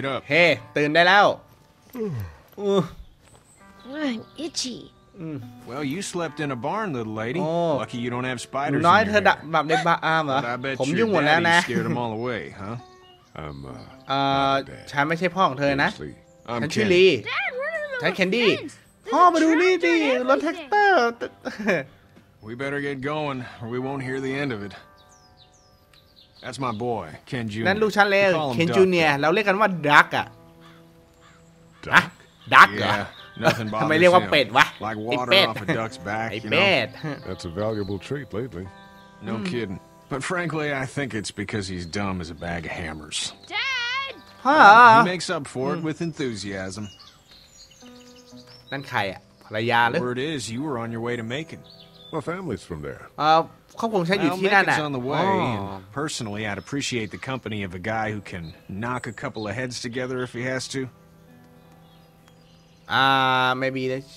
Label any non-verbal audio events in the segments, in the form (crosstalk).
Get up. Hey, i (sighs) I'm itchy. Mm. Well, you slept in a barn, little lady. Oh. Lucky you don't have หนู spiders. น้อย in เธ your อ hair. หลับในบาร์อาร์มเหรอ But I ผ uh, bet มยุ่ your งหมดแล้ว daddy scared them all (laughs) away, huh? I'm, uh, เอ่อ uh, not bad. a มาดูนี่ tractor ดิ and รถแท็ก everything. (laughs) We better get going, or we won't hear the end of it. That's my boy, Ken Jr. นั่นลูกฉันเลย We call him (laughs) Like water off a duck's (laughs) back, (laughs) That's a valuable trait lately. No hmm. kidding. But frankly, I think it's because he's dumb as a bag of hammers. Dad! ฮ่า He makes up for it hmm. with enthusiasm. นั่นใครอะภรรยาหรือ Word is, you were on your way to Macon. My family's from there. Uh, Well, ที่นั่นน่ะ Macon's on the way. personally, I'd appreciate the company of a guy who can knock a couple of heads together if he has to. Ah, maybe that's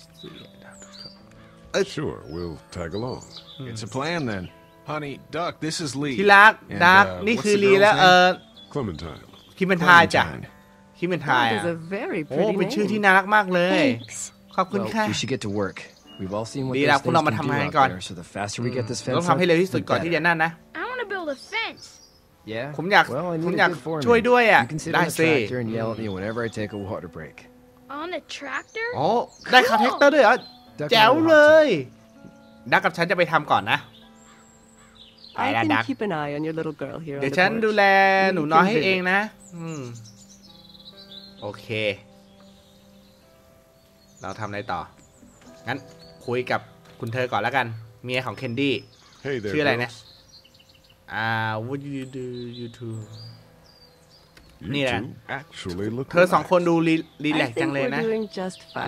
uh, Sure, we'll tag along. It's a plan then. Honey, Duck, this is Lee. ที่รัก And, uh, what's the girl's uh, name? Clementine. Clementine. คิมเบนทาย is a very pretty เป็นชื่อที่ oh, name. Thanks. Well, we should get to work. ดีแล้วพวกเรามาทำงานก่อน ต้องทำให้เร็วที่สุดก่อนที่จะนั่นนะผมอยากผมอยากช่วยด้วยอ่ะได้สิ๋อได้ขับแท็กเตอร์ด้วย อ่ะ แจ๋วเลยดักกับฉันจะไปทำก่อนนะไปลวดักเดี๋ยวฉันดูแล หนูน้อยให้เองนะโอเค เราทำอะไรต่องั้นคุยกับคุณเธอก่อนแล้วกันเมียของเคนดี้ชื่ออะไรเนี่ยอ่า uh, what you do you two นี่แหละเธอสองคนดูรีแลกจังเลยนะ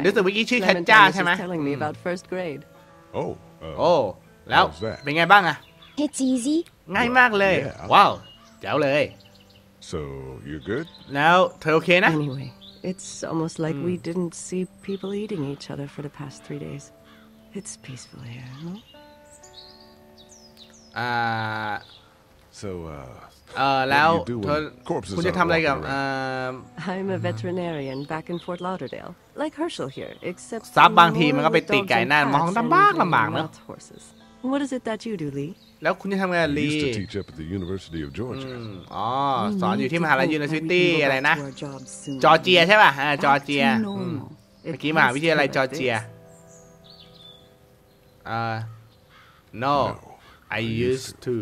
รู้สึกว่ากี้ชื่อแคนจ้าใช่ไหมโอ้ oh, u แล้วเป็นไงบ้างอะง่ายมากเลย ว้าว เจ๋วเลยแล้วเธอโอเคนะ It's almost like mm. we hmm. didn't see people eating each other for the past three days. It's peaceful here, no? Uh, so, uh, uh you เออแล้วเธอคุณจะทำอะไรกับเอ่อ um, I'm a mm-hmm. veterinarian back in Fort Lauderdale like Herschel here except sometimes ซับบางทีมันก็ไปติดไก่นั่นมองลำบากลำบากเนอะ What is it that you do, Lee? แล้วคุณจะทำงานลี used to teach up at the University of อ Georgia. อ๋อสอนอยู่ที่มหาลัยยูนิเวอร์ซิตี้อะไรนะจอร์เจียใช่ป่ะอ่าจอร์เจียเมื่อกี้มหาวิทยาลัยจอร์เจียเอ่อ no I used to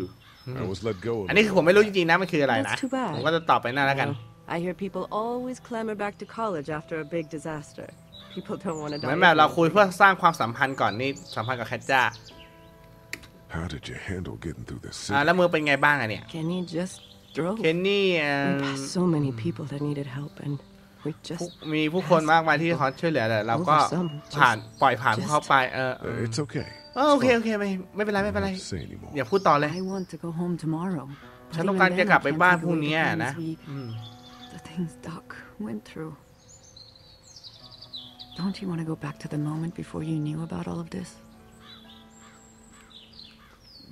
I was let go. อันนี้คือผมไม่รู้จริงๆนะมันคืออะไรนะผมก็จะตอบไปหน้าแล้วกัน I hear people always clamor back to college after a big disaster. People don't want to die. ม่แม่เราคุยเพื่อสร้างความสัมพันธ์ก่อนนี่สัมพันธ์กับแคทจ้า How did you handle getting through the city? อ่าแล้วมือเป็นไงบ้างอะเนี่ย Kenny just drove. เคนนี่ and We passed so many people that needed help, and we just I can can't go back to the moment before you knew about all of this?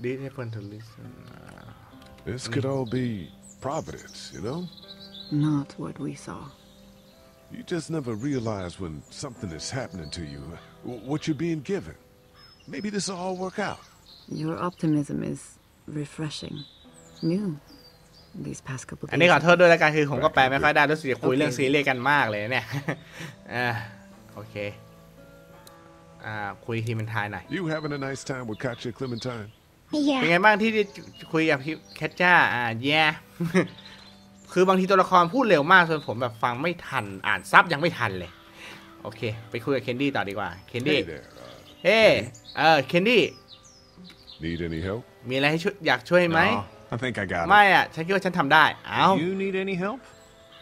Disney Fantasy. Uh, this could all be providence, you know? Not what we saw. You just never realize when something is happening to you, what you're being given. Maybe this will all work out. Your optimism is refreshing, new. These past couple อันนี้ขอโทษด้วยละกันคือผมก็แปลไม่ค่อยได้รู้สึกจะคุยเรื่องซีรีส์กันมากเลยเนี่ยอ่าโอเคอ่าคุยทีมันทายหน่อย (laughs) You having a nice time with Katya Clementine เป็นไงบ้างที่คุยกับแคทจ้าอ่าแย่คือบางทีตัวละครพูดเร็วมากจนผมแบบฟังไม่ทันอ่านซับยังไม่ทันเลย โอเค ไปคุยกับเคนดี้ต่อดีกว่าเคนดี้เฮ้ เออ เคนดี้ Need any help มีอะไรให้ช่วยอยากช่วยไหม I think I got ไม่อ่ะฉันคิดว่าฉันทำได้อ้าว You need any help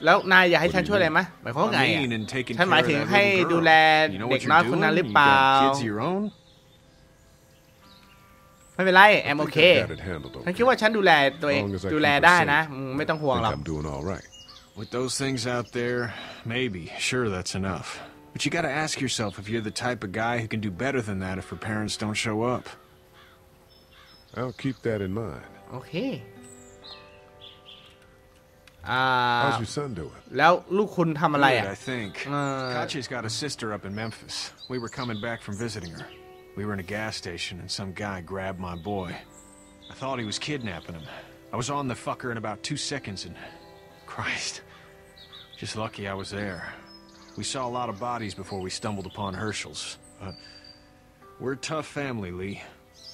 แล้วนายอยากให้ฉันช่วยอะไรไหมหมายความว่าไงฉันหมายถึงให้ดูแล เด็กน้อยคนนั้นหรือเปล่าไม่เป็นไรแอมโอเค ฉันคิดว่าฉันดูแลตัวเองดูแลได้นะไม่ต้องห่วงหรอก mm, With those things out there, maybe, sure that's enough. But you gotta ask yourself if you're the type of guy who can do better than that if her parents don't show up. I'll keep that in mind. Okay. Uh, How's ah. your son doing? แล้วลูกคุณทำอะไรอ่ะ I think. Ah. Kachi's got a sister up in Memphis. We were coming back from visiting her. We were in a gas station and some guy grabbed my boy. I thought he was kidnapping him. I was on the fucker in about two seconds and... Christ. Just lucky I was there. We saw a lot of bodies before we stumbled upon Herschel's, but... We're a tough family, Lee.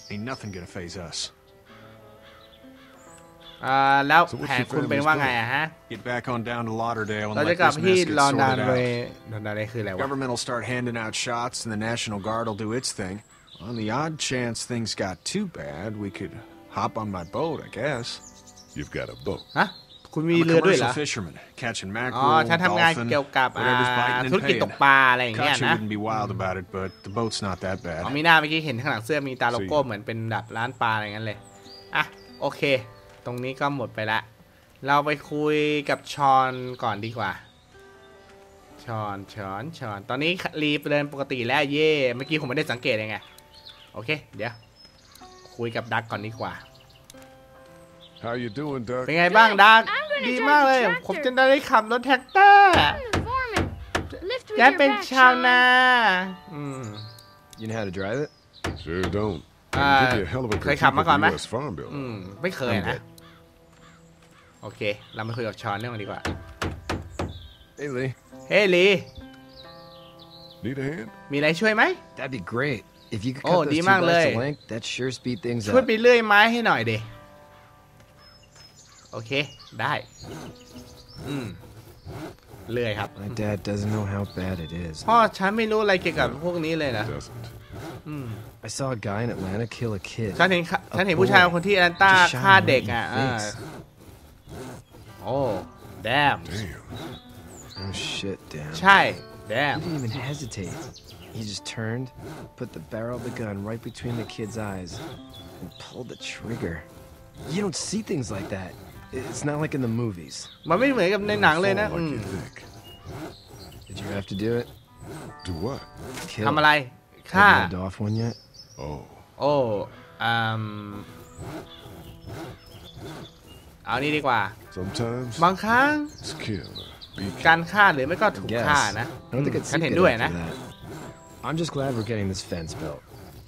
Ain't nothing gonna phase us. แล้วแผนคุณเป็นว่าไงอะฮะเราจะกลับที่ลอนดอนเลยลอนดอนได้คืออะไรวะ government will start handing out ท h o t s and the national guard will do its thing on the odd chance things got too b a ไ we could hop on my boat I guess y คุณมีเรือด้วยเหรออ๋อถ้าทำงานเกี่ยวกับธุรกิจตกปลาอะไรอย่างเงี้ยนะม่หน้าเมื่อกี้เห็นข้างหลังเสื้อมีตาโลโก้เหมือนเป็นแบบร้านปลาอะไรงั้นเลยอ่ะือเคตรงนี้ก็หมดไปละ เราไปคุยกับชอนก่อนดีกว่า ชอนชอนชอนตอนนี้รีบเดินปกติแล้วเย่เมื่อกี้ผมไม่ได้สังเกตยังไง โอเค เดี๋ยวคุยกับดักก่อนดีกว่า How you doing, d เป็นไงบ้างดัก ดีมากเลยผมจะได้ขับรถแท็กเตอร์และเป็นชาวนา อืม You know how to drive it? Sure don't. เคยขับมาก่อนไหมไม่เคยนะโอเค เรามาคุยกับชอนเรื่องดีกว่า เฮลี เฮลี Need a h มีอะไรช่วยไหม That'd be great if you could cut oh, those two blocks of length that sure speed things up ช่วยไปเลื่อยไม้ให้หน่อยดิโอเค ได้อืมเลื่อยครับ My dad doesn't know how bad it is พ่อฉันไม่รู้อะไรเกี่ยวกับพวกนี้เลยนะ I saw a guy in Atlanta kill a kid ฉันเห็น ฉันเห็นผู้ชายคนที่แอตแลนตาฆ่าเด็กอ่ะ Oh, damn. Damn. Oh shit, damn. Chai, damn. He didn't even hesitate. He just turned, put the barrel of the gun right between the kid's eyes, and pulled the trigger. You don't see things like that. It's not like in the movies. Mà Did you have to do it? Do what? Kill. ทำอะไรฆ่า Have you off one yet? Oh. Oh. Um. เอานี่ดีกว่าบางครั้งการฆ่าหรือไม่ก็ถูกฆ่านะฉันเห็นด้วยนะ I'm just glad we're getting this fence built.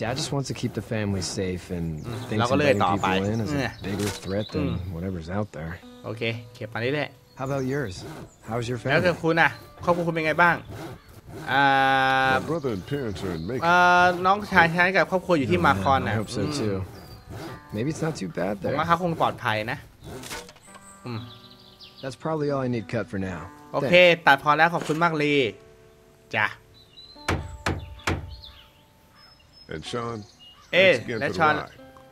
Dad just wants to keep the family safe and thinks letting people in is a bigger threat than whatever's out there. โอเคเก็บมานี่แหละ How about yours? How's your family? แล้วกับคุณอ่ะครอบครัวคุณเป็นไงบ้างอ่าน้องชายฉันกับครอบครัวอยู่ที่มาคอนนะผมว่าเขาคงปลอดภัยนะ That's probably all I need cut for now. โอเคตัดพอแล้วขอบคุณมากลีจ้ะเอ๊ะแล้วชอน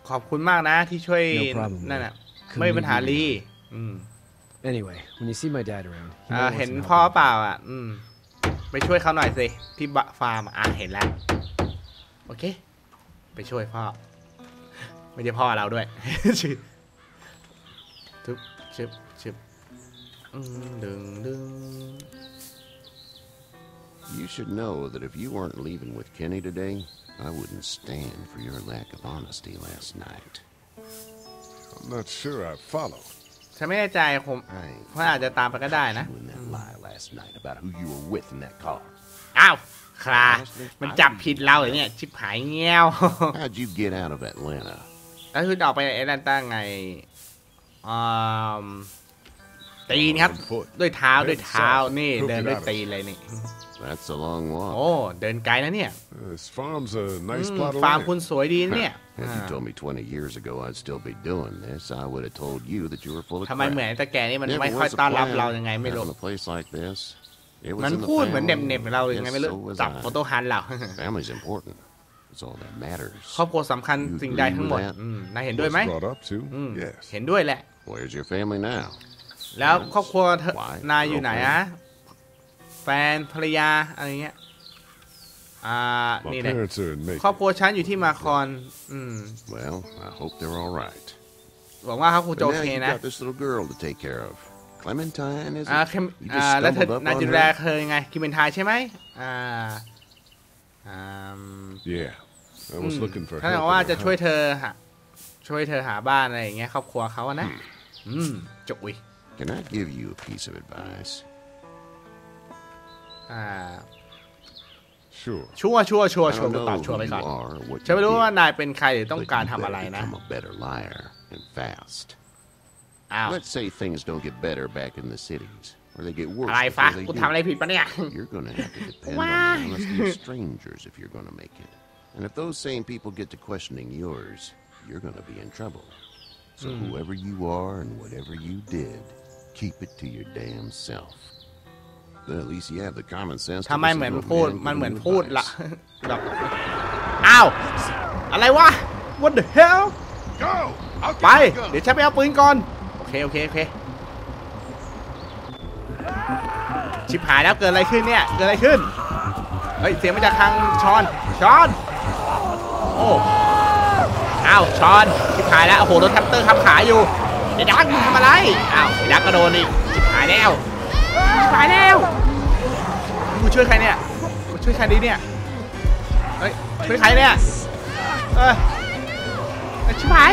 ขอบคุณมากนะที่ช่วย no นั่นแหละไม่ปัญหาลีอือเห็นพ่อเปล่าอ่ะ อืม ไปช่วยเขาหน่อยสิที่ฟาร์มอ่ะเห็นแล้วโอเค ไปช่วยพ่อไม่ใช่พ่อเราด้วยทึบเชิบเชิบดึงดึง You should know that if you weren't leaving with Kenny today, I wouldn't stand for your lack of honesty last night. I'm not sure I follow. ฉันไม่แน่ใจผมเพราะอาจจะตามไปก็ได้นะอ้าวคลามันจับผิดเราเหรอเนี่ยชิบหายเงี้ยว How'd you get out of Atlanta? แล้วคุณออกไปแอตแลนต้าไงตีนครับ ด้วยเท้าด้วยเท้า นี่ เดินด้วยตีนเลยนี่ That's a long walk. โอ้ เดินไกลนะเนี่ย This farm's a nice plot of land. ฟาร์มคุณสวยดีเนี่ย If you told me 20 years ago I'd still be doing this, I would have told you that you were full of crap. ทำไมเหมือนต่แกนี่มันไม่ค่อยต้อนรับเรายังไงไม่รู้ a place like this, it was มันพูดเหมือนเน็บบเรายังไงไม่รู้จับโฟโต้ฮันเรา Family's important. ครอบครัวสำคัญสิ่งใดทั้งหมดนายเห็นด้วยไหมเห็นด้วยแหละ Where's your family now? แล้วครอบครัวนายอยู่ไหนอะแฟนภรรยาอะไรเงี้ยอ่านี่แหละครอบครัวฉันอยู่ที่มาคอนอืม Well I hope they're all right หวังว่าเขาคงจะโอเคนะ o g this t little girl to take care of Clementine is อ่าแล้วเธอนายดูแลเธอยังไงคิมเบนทายใช่ไหมอ่าอ่า Yeah I was looking for ท่านบอกว่าจะช่วยเธอฮะช่วยเธอหาบ้านอะไรอย่างเงี้ยครอบครัวเขาอะนะ Mmm, joy. Can I give you a piece of advice? Uh, sure. I ชัวร์ don't know who you are or what you you a better liar and fast. let Let's say things don't get better back in the cities, or they get worse do. you (laughs) You're gonna have to (laughs) depend on strangers if you're gonna make it. And if those same people get to questioning yours, you're gonna be in trouble. So mm. whoever you are and whatever you did, keep it to your damn self. But at least you have the common sense. ทำไมเหมือนพูดมันเหมือนพูดละแบบอ้าวอะไรวะ What the hell Go ไปเดี๋ยวฉันไปเอาปืนก่อนโอเคโอเคโอเคชิบหายแล้วเกิดอะไรขึ้นเนี่ยเกิดอะไรขึ้นเฮ้ยเสียงมาจากทางชอนชอนโอ้าวชอนชิบหายแล้ว โอ้โห โดนแทปเตอร์ทับขาอยู่ ไอ้ดักมึงทำอะไร อ้าว ไอ้ดักก็โดนอีก ชิบหายแล้วชิบหายแล้วึงช่วยใครเนี่ยึงช่วยใครดีเนี่ย เฮ้ยช่วยใครเนี่ยเออชิบหาย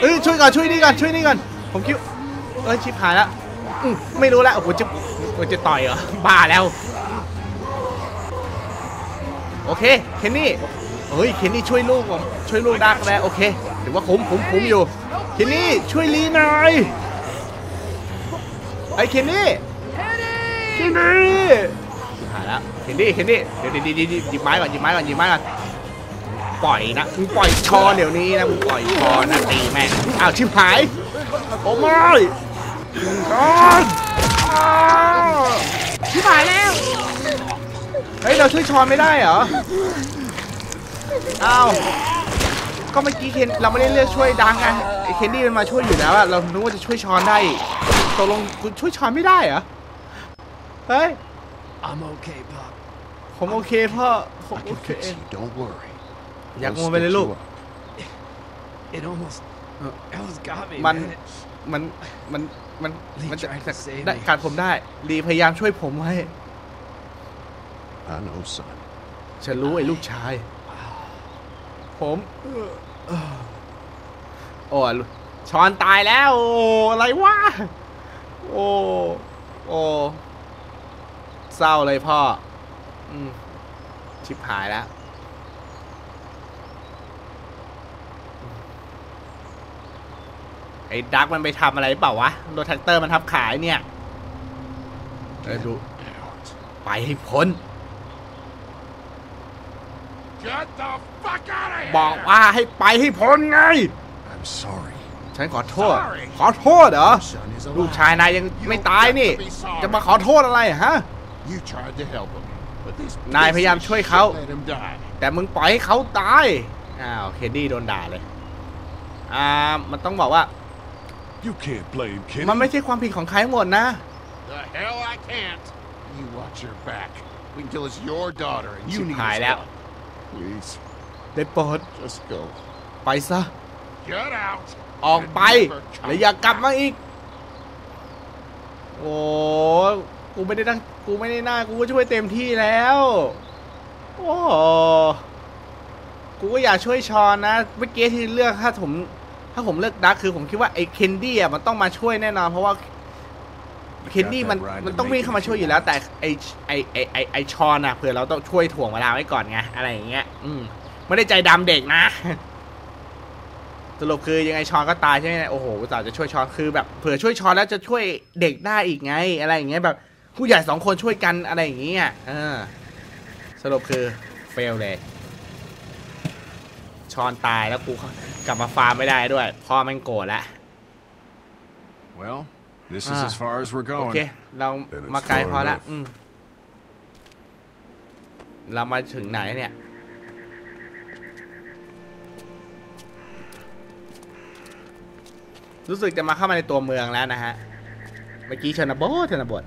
เอ้ยช่วยก่อนช่วยนี่ก่อนช่วยนี่ก่อน ผมคิวเอ้ยชิบหายแล้วไม่รู้แล้ว โอ้โห จะ จะต่อยเหรอ บ้าแล้วโอเคเคนนี่ เฮ้ยเคนนี่ช่วยลูกผม ช่วยลูกดักแล้วโอเคถือว่าคุ้มคุ้มคุ้มอยู่เคนนี่ช่วยลีหน่อยไอ้เคนนี่เคนนี่หายแล้วเคนนี่เคนนี่เดี๋ยวเดี๋ยวเดี๋ยวหยิบไม้ก่อนหยิบไม้ก่อน หยิบไม้ก่อน ปล่อยนะมึงปล่อยชอเดี๋ยวนี้นะมึงปล่อยชอนะ ตีแม่อ้าวชิบหายโอ้ไม่ชิบหายแล้วเฮ้ยเราช่วยช้อนไม่ได้เหรออ้าวก็เมื่อกี้เคนเราไม่ได้เลือกช่วยดังไงไอเคนนี่มันมาช่วยอยู่แล้วอะเรานึกว่าจะช่วยช้อนได้ตกลงคุณช่วยช้อนไม่ได้เหรอ เฮ้ย I'm okay, Pop. ผมโอเคพ่อผมโอเคอยากมองไปเลยลูก มัน มัน มัน มันมันจะได้ขการผมได้รีพยายามช่วยผมไว้พา p r a n o ฉันรู้ไอ้ลูกชาย ผมโอ้ชอนตายแล้วโอ้อะไรวะโอ้โอ้เศร้าเลยพ่ออชิบหายแล้วไอ้ดักมันไปทำอะไรเปล่าวะรถแท็กเตอร์มันทับขายเนี่ยไปให้พ้นบอกว่าให้ไปให้พ้นไงฉันขอโทษ ขอโทษเหรอลูกชายนายยังไม่ตายนี่ จะมาขอโทษอะไรฮะนายพยายามช่วยเขา แต่มึงปล่อยให้เขาตายอ้าวเคดี้โดนด่าเลยอ่ามันต้องบอกว่ามันไม่ใช่ความผิดของใครทั้งหมดนะ You watch your back. w n t l i s your daughter and you need to Please. ได้ปรด Just go. ไปซะ Get out. ออกไป แล้วอย่ากลับมาอีก โอ้ กูไม่ได้ตั้งกูไม่ได้หน้ากูก็ช่วยเต็มที่แล้ว โอ้ กูก็อยากช่วยชอนนะ เมื่อกี้ที่เลือกถ้าผม ถ้าผมเลือกดักคือผมคิดว่า ไอ้เคนดี้อ่ะมันต้องมาช่วยแน่นอนเพราะว่าเคนนี่มันมันต้องวิ่งเข้ามาช่วยอยู่แล้ว แต่ไอไอไอไอไอชอนอะเผื่อเราต้องช่วยถ่วงเวลาไว้ก่อนไงอะไรอย่างเงี้ย อืมไม่ได้ใจดำเด็กนะ สรุปคือยังไงชอนก็ตายใช่ไหมโอ้โหสาวจะช่วยชอนคือแบบ เผื่อช่วยชอนแล้วจะช่วยเด็กได้อีกไง อะไรอย่างเงี้ยแบบผู้ใหญ่สองคนช่วยกันอะไรอย่างเงี้ยเออ สรุปคือเฟลเลยชอนตายแล้วกู กลับมาฟาร์มไม่ได้ด้วยพ่อแม่งโกรธละ Well This is as far as we're โอ going. เคเรามาไกลพอละอืมเรามาถึงไหนเนี่ยรู้สึกจะมาเข้ามาในตัวเมืองแล้วนะฮะ เมื่อกี้ชนบทชนบท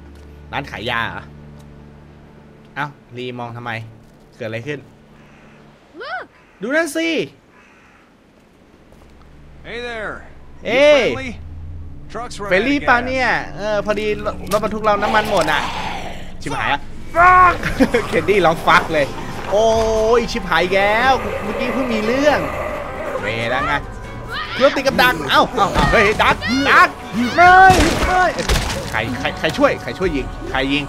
ร้านขายยาเอ้ารีมองทำไม เกิดอะไรขึ้นดูนั่นสิ Hey there. Hey. y ไฟรลี่ปะเนี่ยเออพอดีรถบรรทุกเราน้ำมันหมดอ่ะ ชิบหายฟักเคนดี้ร้องฟักเลย โอ้ยชิบหายแก้ว เมื่อกี้เพิ่งมีเรื่องเวแล้วไง รถติดกับดัก เอ้าเอ้าเฮ้ยดักดักไม่ไม่ใครใครใครช่วยใครช่วยยิง ใครยิง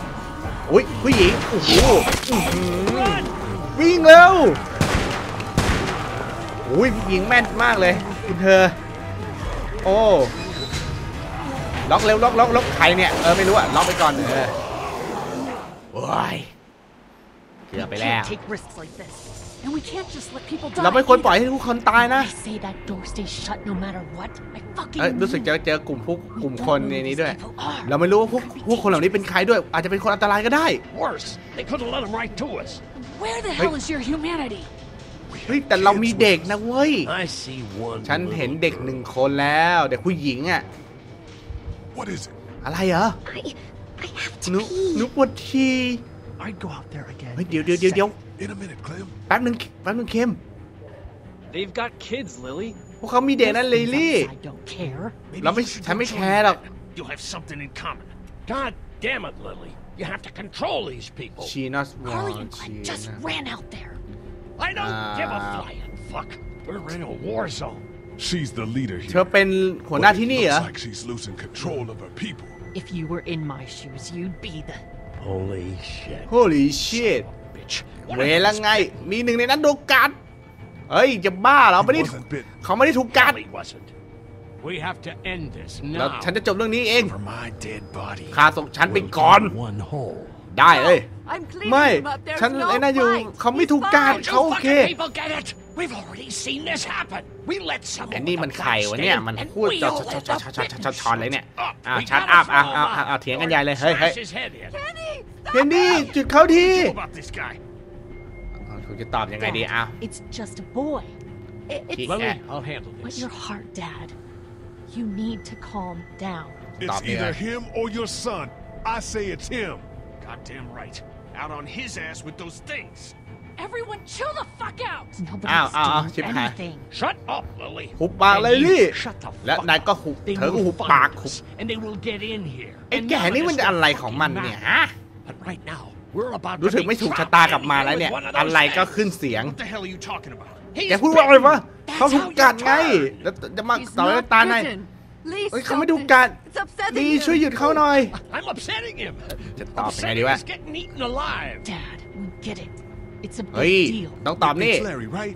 อุ้ยผู้หญิง โอ้โหวิ่งเร็ว อุ้ยผู้หญิงแม่นมากเลยคุณเธอ โอ้ล็อกเร็วล็อกล็อกล็อกใครเนี่ยเออไม่รู้อะล็อกไปก่อนเออโอ้ยเกือบไปแล้วเราไม่ควรปล่อยให้ทุกคนตายนะเ a ้ยรู้สึกจะเจอกลุ่มพวกกลุ่มคนในนี้ด้วยเราไม่รู้ว่าพวกพวกคนเหล่านี้เป็นใครด้วย อาจจะเป็นคนอันตรายก็ได้เฮ้ยแต่เรามีเด็กนะเว้ยฉันเห็นเด็กหนึ่งคนแล้ว เด็กผู้หญิงอ่ะ What is it? อะไรเหรอ I, I have to หนุ pee. หนุปวดฉี่ I'd go out there again. Wait, in a In a minute, Clem. Kim. they They've got kids, Lily. I don't care. Maybe เราไม่ you should ฉันไม่ You have something in common. God damn it, Lily. You have to control these people. she not Carly wrong and she just ran out there. I don't give a uh, flying fuck. We're in a war zone. She's the leader here. เธอเป็นหัวหน้าที่นี่เหรอ l i k e she's losing control of her people. If you were in my shoes, you'd be the holy shit. Holy shit. เวลงไงมีหนึ่งในนั้นโดนกัดเฮ้ยจะบ้าเหรอไม่ได้เขาไม่ได้ถูกกัดแล้วฉันจะจบเรื่องนี้เองข้าส่งฉันไปก่อนได้เลยไม่ฉันไอ้น่นอยู่เขาไม่ถูกกัดเขาโอเค We've already seen this happen. We let this and we We've all let someone ไอ้นี่มันใครวะเนี่ยมันพูดจอดจอดจอดจอดจอดจอดเลยเนี่ยอ่าชัดอัพอ่ะอ่ะอ่ะเถียงกันใหญ่เลยเฮ้ยเฮ้ยเคนดี้จุดเขาทีคุณจะตอบยังไงดีอ้าว It's just a boy It's Lily I'll handle this But your heart dad You need to calm down It's either him or your son I say it's him Goddamn right Out on his ass with those things Everyone chill the fuck out อ้าวอ้าวชิบหาย Shut up Lily หุบปากเลยลี่และนายก็หุบเธอก็หุบปากหุบไอ้แก่นี่มันอะไรของมันเนี่ยฮะรู้สึกไม่ถูกชะตากลับมาแล้วเนี่ยอะไรก็ขึ้นเสียงแกพูดว่าอะไรวะเขาถูกกัดไงแล้วจะมาต่อยตาไหนเขาไม่ดูกัดดีช่วยหยุดเขาหน่อย จะตอบยังไงดีวะ It's a big เฮ้ย deal. ต้องตอบนี่ Larry, right?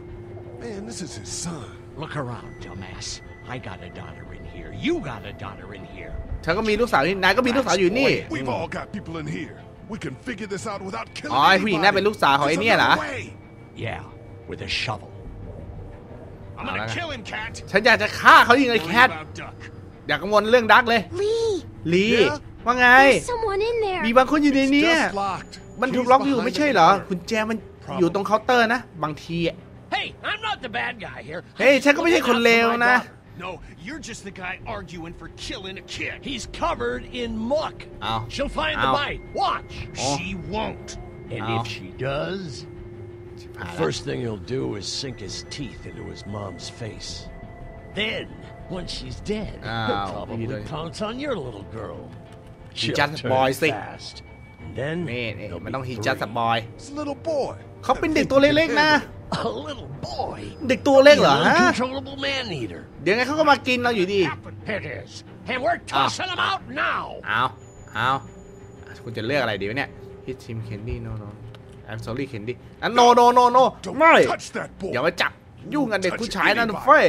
Man, this is his son. Look around, dumbass. I got a daughter in here. You got a daughter in here. เธอก็มีลูกสาวนี่นายก็มีลูกสาวอยู่นี่ We've all got people in here. We can figure this out without killing each other anybody. อ๋อผู้หญิงน่าเป็นลูกสาวของไอ้เนี่ยเหรอ Yeah, with a shovel. I'm gonna kill him, cat. ฉันอยากจะฆ่าเขายิงไอ้แคทอย่ากังวลเรื่องดักเลย Lee, l e e ว่าไงมีบางคนอยู่ในนี้มันถูกล็อกอยู่ไม่ใช่เหรอคุณแจมันอยู่ตรงเคาน์เตอร์นะบางทีอะ Hey, I'm not the bad guy here. ฉันก็ไม่ใช่คนเลวนะ No, you're just the guy arguing for killing a kid. He's covered in muck. Ow. She'll find the bite. Watch. Oh. She won't. And Ow. if she does, the first thing he'll do is sink his teeth into his mom's face. Then, once she's dead, Ow. he'll probably pounce on your little girl. She'll just turn boy, fast. And then, Man, he will be มันต้องฮีจัส three. บอย It's a little boy. เขาเป็นเด็กตัวเล็กๆนะเด็กตัวเล็กเหรอฮะเดี๋ยวไงเขาก็มากินเราอยู่ดีเอาเอาคุณจะเลือกอะไรดีวะเนี่ยฮิตชิมเคนดี้โนโน I'm sorry เคนดี้โนโ no no no no ไม่อย่ามาจับยุ่งกับเด็กผู้ชายนั่นเฟ้ย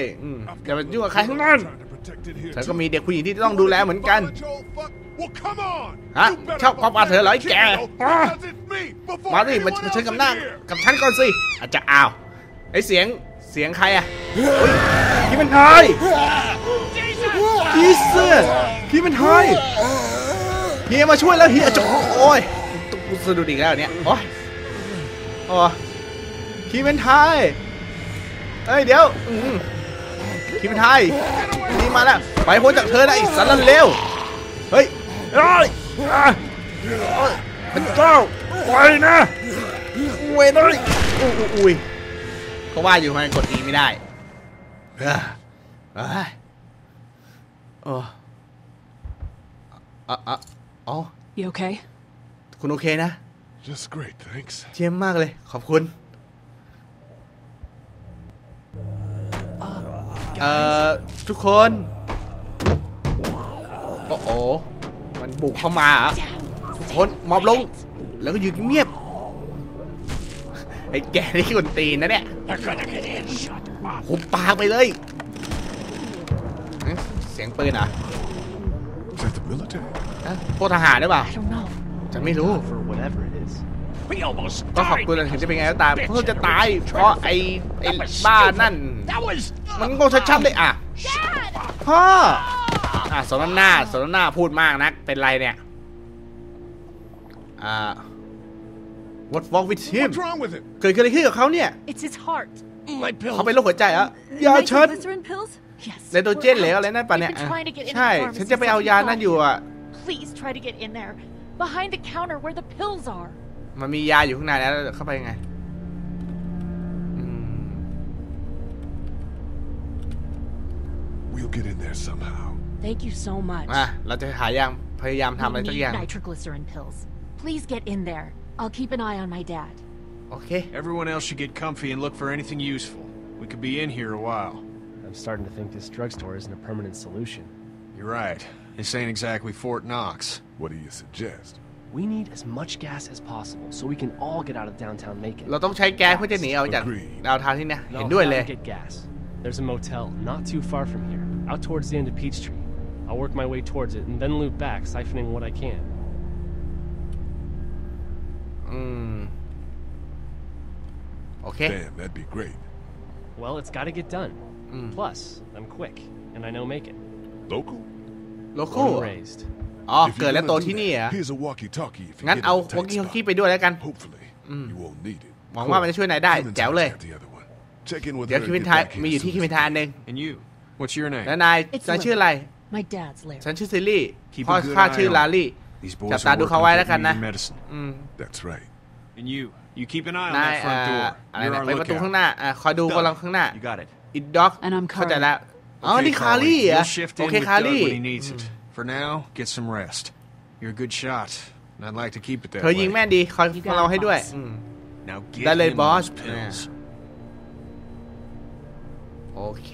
อย่ามายุ่งกับใครทั้งนั้นฉันก็มีเด็กผู้หญิงที่ต้องดูแลเหมือนกันฮะชอบความอาเธอเหรอไอ้แกมาดิมาเชิญกับหน้ากับฉันก่อนสิอาจจะอ้าวไอ้เสียงเสียงใครอ่ะคีมันไทยคีสคีมันไทยเฮียมาช่วยแล้วเฮียจบโอ้ยตุ๊กสะดุดอีกแล้วเนี่ยโอ้ยอ้คีมันไทยเฮ้ยเดี๋ยวคีมันไทยนี่มาแล้ว ไปพ้นจากเธอได้อีกสันลันเร็วเอ้ยเจ้าปล่อยนะเว้ยนลยอุ้ยอุ้ยเขาว่าอยู่ทำไงกดอีไม่ได้เ้ยเออเออเออ You okay คุณโอเคนะ Just great thanks เจี่ยมมากเลย ขอบคุณเอ่อทุกคน โอ้โหันบุกเข้ามาทุกคนมอบลงแล้วก็หยุดเงียบ ไอ้แกนี่คนตีนนะเนี่ยหุบปากไปเลย เสียงปืนอ่ะพวกทหารหรือเปล่าจะไม่รู้ ก็ขอบคุณถึงจะเป็นไงก็ตามเพื่อจะตาย เพราะไอ้ไอ้บ้านั่นมันโง่ชัดๆเลยอ่ะพ่ออ่ะสนหน้าสนหน้าพูดมากนักเป็นไรเนี่ยอ่า What's wrong with him What's wrong with him เกิดอะไรขึ้นกับเขาเนี่ย It's his heart My pills เขาเป็นโรคหัวใจเหรอยาฉันไนโัวเจนเหลวอะไรนั่นป่ะเนี่ย ใช่ ฉันจะไปเอายานั่นอยู่อ่ะ Please try to get in there behind the counter where the pills are มันมียาอยู่ข้างในแล้ว เข้าไปยังไงอืม We'll get in there somehow Thank you so much. We need nitroglycerin pills. Please get in there. I'll keep an eye on my dad. Okay, Everyone else should get comfy and look for anything useful. We could be in here a while. I'm starting to think this drugstore isn't a permanent solution. You're right. This ain't exactly Fort Knox. What do you suggest? We need as much gas as possible so we can all get out of downtown Macon. เราต้องใช้แก๊สเพื่อจะหนีออกจาก Agreed. ดาวทางที่เนี่ย No, เห็นด้วย how เลย to get gas. There's a motel not too far from here, out towards the end of Peachtree. I'll work my way towards it and then loop back, siphoning what I can. Mm. Okay. Damn, that'd be great. Well, it's got to get done. Mm. Plus, I'm quick, and I know make it. Local? Local? Born raised. อ๋อเกิดและโตที่นี่อ่ะงั้นเอาวอกกี้ฮอกกี้ไปด้วยแล้วกันหวังว่ามันจะช่วยนายได้แจ๋วเลยเดี๋ยวคิวินทายมีอยู่ที่คิวินทายหนึ่งแล้วนายนายชื่ออะไร oh, My dad's Larry ฉันชื่อซิลลี่พ่อข้าชื่อลารี่จับตาดูเขาไว้แล้วกันนะ That's right And you you keep an eye on that front door อะไรนะไปประตูข้างหน้าอ่ะคอยดูกำลังข้างหน้า You got it It dog เข้าใจแล้วอ๋อนี่คารี่อ่ะโอเคคารี่ For now get some rest You're a good shot and I'd like to keep it that way เธอยิงแม่นดีคอยเราให้ด้วยได้เลยบอสโอเค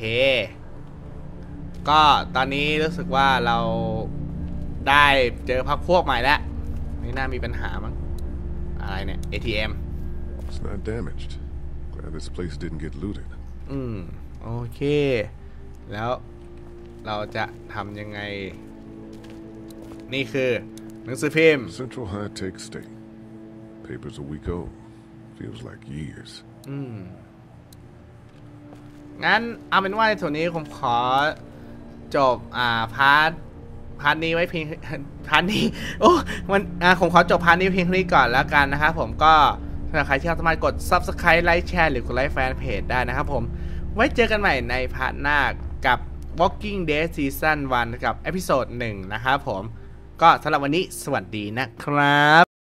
ก็ตอนนี้รู้สึกว่าเราได้เจอพักพวกใหม่แล้วไม่น่ามีปัญหามั้งอะไรเนี่ย ATM It's not damaged glad this place didn't get looted อืม โอเค แล้วเราจะทำยังไง นี่คือหนังสือพิมพ์ Central High Tech State papers a week old feels like years อืม งั้น เอาเป็นว่าในส่วนนี้ ผมขอจบ อ่า พาร์ท พาร์ทนี้ไว้เพียงพาร์ทนี้ โอ้มัน อ่าผมขอจบพาร์ทนี้เพียงเท่านี้ก่อนแล้วกันนะครับผม ก็สำหรับใครที่สามารถกด subscribe ไลค์แชร์หรือ กดไลค์แฟนเพจได้นะครับผม ไว้เจอกันใหม่ในพาร์ทหน้ากับ Walking Dead Season 1กับ Episode 1นะครับผม ก็สำหรับวันนี้สวัสดีนะครับ